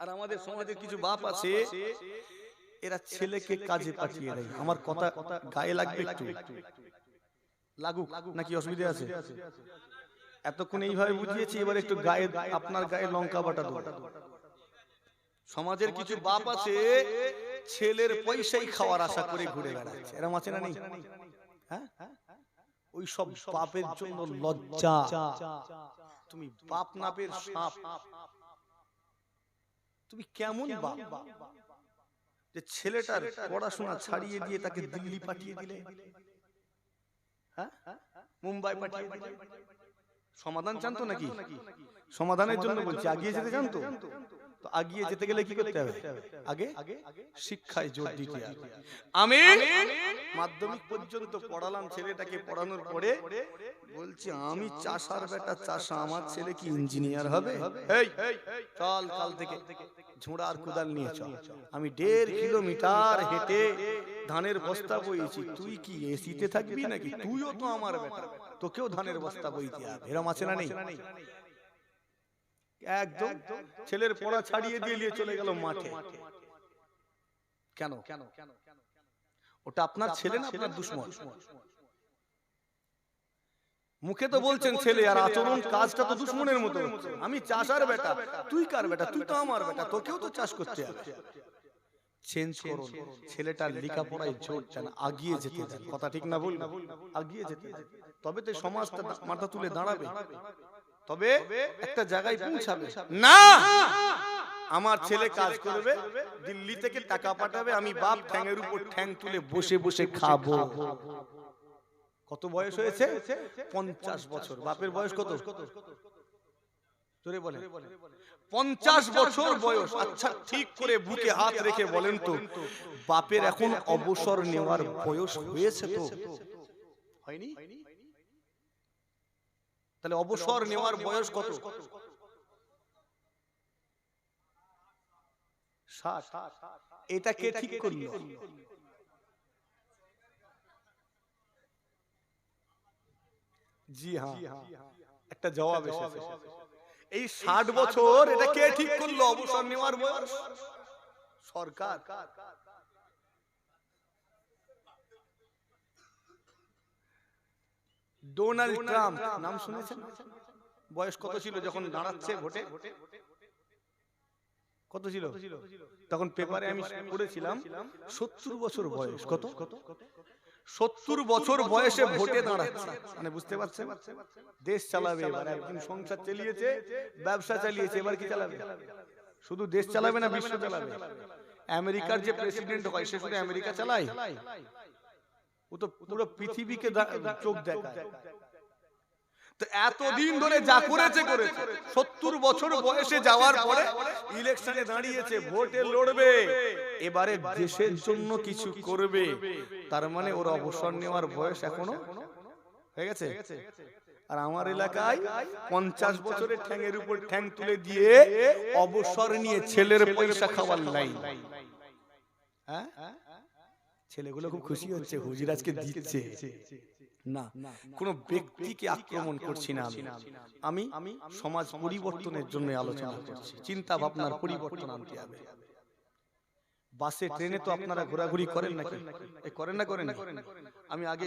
আর আমাদের সমাজে কিছু বাপ আছে এরা ছেলেকে কাজে পাঠিয়ে দেয়। আমার কথা গায়ে লাগবে একটু। লাগুক নাকি অসুবিধা আছে? এতক্ষণ এইভাবে বুঝিয়েছি এবার একটু গায়ে আপনার গায়ে লঙ্কা বাটা সমাজের কিছু বাপ আছে ছেলের পয়সাই খাওয়ার আশা করে ঘুরে বেড়াচ্ছে। এরম আছে না নেই? হ্যাঁ? ওই সব বাপের জন্য লজ্জা। তুমি বাপ নাপের সাপ। তুমি কেমন বাবা যে ছেলেটার পড়াশোনা ছাড়িয়ে দিয়ে তাকে দিল্লি পাঠিয়ে দিলে? হ্যাঁ? মুম্বাই পাঠিয়ে দিলে? সমাধান চান তো নাকি? সমাধানের জন্য বলছি আগিয়ে যেতে চান তো তো আগিয়ে যেতে গেলে কি করতে হবে? আগে? শিক্ষায় জোর দিতে হবে। আমি মাধ্যমিক পর্যন্ত পড়ালাম ছেলেটাকে পড়ানোর পরে বলছি আমি চাষার বেটা চাষা আমার ছেলে কি ইঞ্জিনিয়ার হবে? এই চল কাল থেকে ঝোড়া আর কোদাল নিয়ে চল। আমি দেড় কিলোমিটার হেঁটে ধানের বস্তা বইছি তুই কি এসিতে থাকবি নাকি? তুইও তো আমার বেটা। তোকেও ধানের বস্তা বইতে হবে। এরম আছে না নেই? একদম ছেলের পড়া ছাড়িয়ে দিয়ে নিয়ে চলে গেল মাঠে। কেন? কেন? ওটা আপনার ছেলে না আপনার দুশ্মন? মুখে তো বলছেন ছেলে আর আচরণ কাজটা তো দুশ্মনের মতো। আমি চাষার বেটা তুই কার বেটা? তুই তো আমার বেটা তোকেও তো চাষ করতে হবে। চেঞ্জ করুন। ছেলেটার লেখাপড়ায় জোর চান আগিয়ে যেতে কথা ঠিক না বলব আগিয়ে যেতে তবে তো সমাজটা মাথা তুলে দাঁড়াবে। তবে একটা জায়গায় পৌঁছাবে। না! আমার ছেলে কাজ করবে দিল্লি থেকে টাকা পাঠাবে আমি বাপ ঠ্যাংয়ের উপর ঠ্যাং তুলে বসে বসে খাব। কত বয়স হয়েছে? পঞ্চাশ বছর। বাপের বয়স কত? জোরে বলেন। পঞ্চাশ বছর বয়স। আচ্ছা ঠিক করে বুকে হাত রেখে বলেন তো বাপের এখন অবসর নেওয়ার বয়স হয়েছে তো? হয়নি? তাহলে অবসর নেওয়ার বয়স কত? এটা কে ঠিক করল? জি হ্যাঁ। একটা জবাব এসেছে। এই ষাট বছর এটা কে ঠিক করল? অবসর নেওয়ার বয়স? সরকার। ডোনাল্ড ট্রাম্প নাম শুনেছেন? বয়স কত ছিল যখন দাঁড়াচ্ছে ভোটে? কত ছিল? তখন পেপারে আমি পড়েছিলাম সত্তর বছর বয়স। কত? সত্তর বছর বয়সে ভোটে দাঁড়াচ্ছে। মানে বুঝতে পারছেন? দেশ চালাবে এবার একদিন সংসার চালিয়েছে। ব্যবসা চালিয়েছে এবার কি চালাবে? শুধু দেশ চালাবে না বিশ্ব চালাবে? আমেরিকার যে প্রেসিডেন্ট হয় সে শুধু আমেরিকা চালায়। ও তো পুরো পৃথিবীকে চোখ দেখায়। তো এতদিন ধরে যা করেছে করেছে সত্তর বছর বয়সে যাওয়ার পরে ইলেকশনে দাঁড়িয়েছে ভোটে লড়বে। এবারে দেশের জন্য কিছু করবে। তার মানে ওর অবসর নেওয়ার বয়স এখনও হয়ে গেছে। আর আমার এলাকায় পঞ্চাশ বছরের ঠ্যাংয়ের উপর ঠ্যাং তুলে দিয়ে অবসর নিয়ে ছেলের পয়সা খাওয়ার লাইন হ্যাঁ? ছেলেগুলো খুব খুশি হচ্ছে হুজির আজকে দিচ্ছে। না কোন ব্যক্তিকে আক্রমণ করছি না আমি। আমি। সমাজ পরিবর্তনের জন্য আলোচনা করছি। চিন্তা ভাবনার পরিবর্তন আনতে হবে। বাসে ট্রেনে তো আপনারা ঘোরাঘুরি করেন নাকি? করেন না করেন? আমি আগে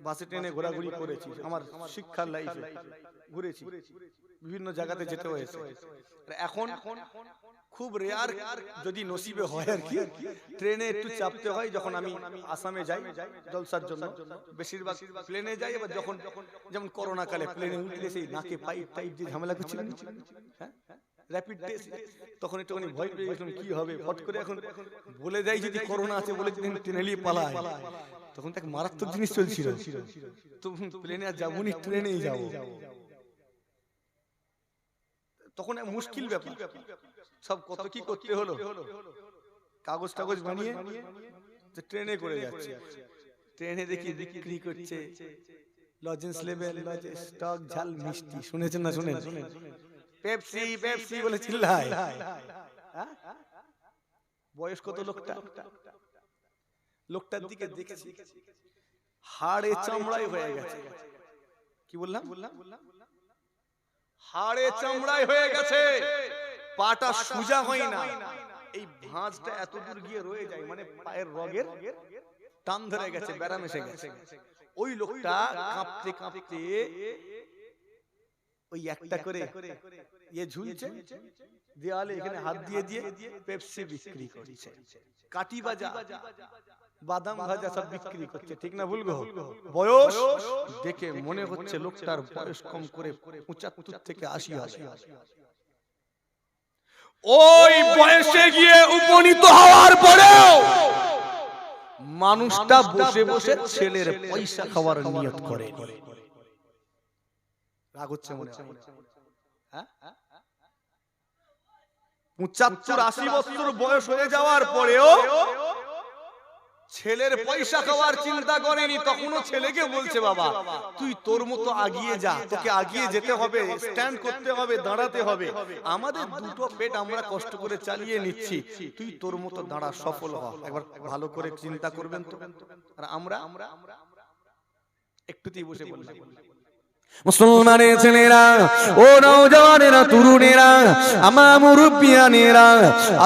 বাসে ট্রেনে ঘোরাঘুরি করেছি। আমার শিক্ষার লাইফে ঘুরেছি। বিভিন্ন জায়গাতে যেতে হয়েছে। এখন খুব রেয়ার যদি নসিবে হয় আর কি। ট্রেনে একটু চাপতে হয় যখন আমি আসামে যাই জলসার জন্য। বেশিরভাগ প্লেনে যাই এবার যখন যেমন করোনা কালে প্লেনে উঠলে সেই নাকে পাইপ টাইপ যে ঝামেলা করছিলেন হ্যাঁ? র্যাপিড টেস্ট তখন একটুখানি ভয় পেয়ে গেছিলাম, কি হবে? ফট করে এখন বলে যাই যদি করোনা আছে বলে যদি ট্রেনে নিয়ে পালায় তখন তাকে মারাত্মক জিনিস চলছিল। তো প্লেনে আর যাব নি ট্রেনেই যাব। তখন এক মুশকিল ব্যাপার। সব কত কি করতে হলো? কাগজ টাগজ বানিয়ে ট্রেনে করে যাচ্ছে। ট্রেনে দেখি বিক্রি করছে। লজেন্স লেভেল লজেন্স স্টক ঝাল মিষ্টি। শুনেছেন না শুনেন? পেপসি পেপসি বলে চিল্লায়। হ্যাঁ? বয়স কত লোকটা। লোকটার দিকে দেখেছি। হাড়ে চামড়াই হয়ে গেছে। কি বললাম? হাড়ে চামড়াই হয়ে গেছে। পাটা সোজা হয় না। এই ভাঁজটা এত দূর গিয়ে রয়ে যায় মানে পায়ের রগের টান ধরে গেছে ব্যারাম এসে গেছে। ওই লোকটা কাঁপতে কাঁপতে ওই একটা করে ইয়ে ঝুলছে দেওয়ালে এখানে হাত দিয়ে দিয়ে পেপসি বিক্রি করছে। কাটি বাজা। বাদাম ভাজা সব বিক্রি করছে ঠিক না ভুল গো? বয়স? দেখে মনে হচ্ছে লোকটার বয়স কম করে পঁচাত্তর থেকে আশি হবে। ওই বয়সে গিয়ে উপনীত হওয়ার পরেও মানুষটা বসে বসে ছেলের পয়সা খাওয়ার নিয়ত করে রাগ হচ্ছে মনে হ্যাঁ? পঁচাত্তর আশি বছর বয়স হয়ে যাওয়ার পরেও ছেলের পয়সা খাওয়ার চিন্তা করেনি তখনও ছেলেকে বলছে বাবা তুই তোর মতো আগিয়ে যা তোকে আগিয়ে যেতে হবে স্ট্যান্ড করতে হবে দাঁড়াতে হবে আমাদের দুটো পেট আমরা কষ্ট করে চালিয়ে নিচ্ছি তুই তোর মতো দাঁড়া সফল হ একবার ভালো করে চিন্তা করবেন তো আর আমরা আমরা একটুতেই বসে বললাম মুসলমানের ছেলেরা, ও নওজওয়ানেরা তরুণেরা, আমার মুরব্বিয়ানেরা,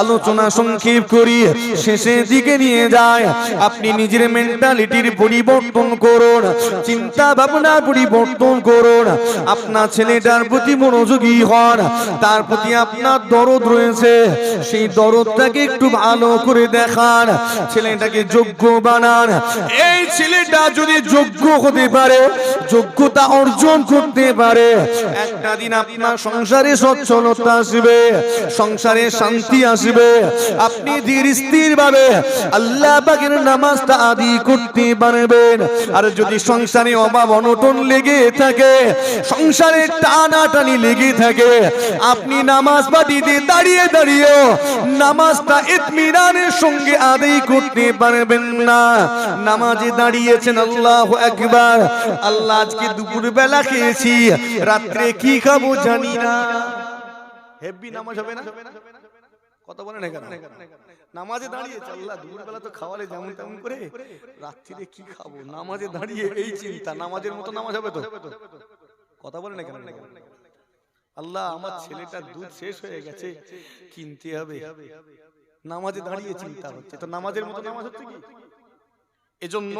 আলোচনা সংক্ষেপ করি, শেষের দিকে নিয়ে যায়। আপনি নিজের মেন্টালিটির পরিবর্তন করুন চিন্তা ভাবনার পরিবর্তন করুন। আপনার ছেলেটার প্রতি মনোযোগী হন, তার প্রতি আপনার দরদ রয়েছে। সেই দরদটাকে একটু ভালো করে দেখান, ছেলেটাকে যোগ্য বানান। এই ছেলেটা যদি যোগ্য হতে পারে, যোগ্যতা অর্জন করতে পারে। একটা দিন আপনার সংসারে সচ্ছলতা আসবে, সংসারে শান্তি আসবে। আপনি ধীর স্থির ভাবে আল্লাহ পাকের নামাজটা আদি করতে পারবেন। আর যদি সংসারে অভাব অনটন লেগে থাকে, সংসারে টানাটানি লেগে থাকে, আপনি নামাজ পাঠিয়ে দাঁড়িয়ে দাঁড়িয়ে নামাজটা ইতমিনানের সঙ্গে আদায় করতে পারবেন না। নামাজে দাঁড়িয়েছেন আল্লাহ একবার আল্লাহ আজকে দুপুর বেলা খেয়েছি রাত্রে কি খাব জানি না। হেভি নামাজ হবে না? কত না? কেন নামাজে দাঁড়িয়েছে আল্লাহ, দুপুরবেলা তো খাওয়ালে যেমন তেমন করে, রাত্রিরে কি খাব? নামাজে দাঁড়িয়ে এই চিন্তা, নামাজের মতো নামাজ হবে তো? কথা বলে না? কেন আল্লাহ, আমার ছেলেটার দুধ শেষ হয়ে গেছে, কিনতে হবে। নামাজে দাঁড়িয়ে চিন্তা হচ্ছে, তো নামাজের মতো নামাজ হচ্ছে কি? এজন্য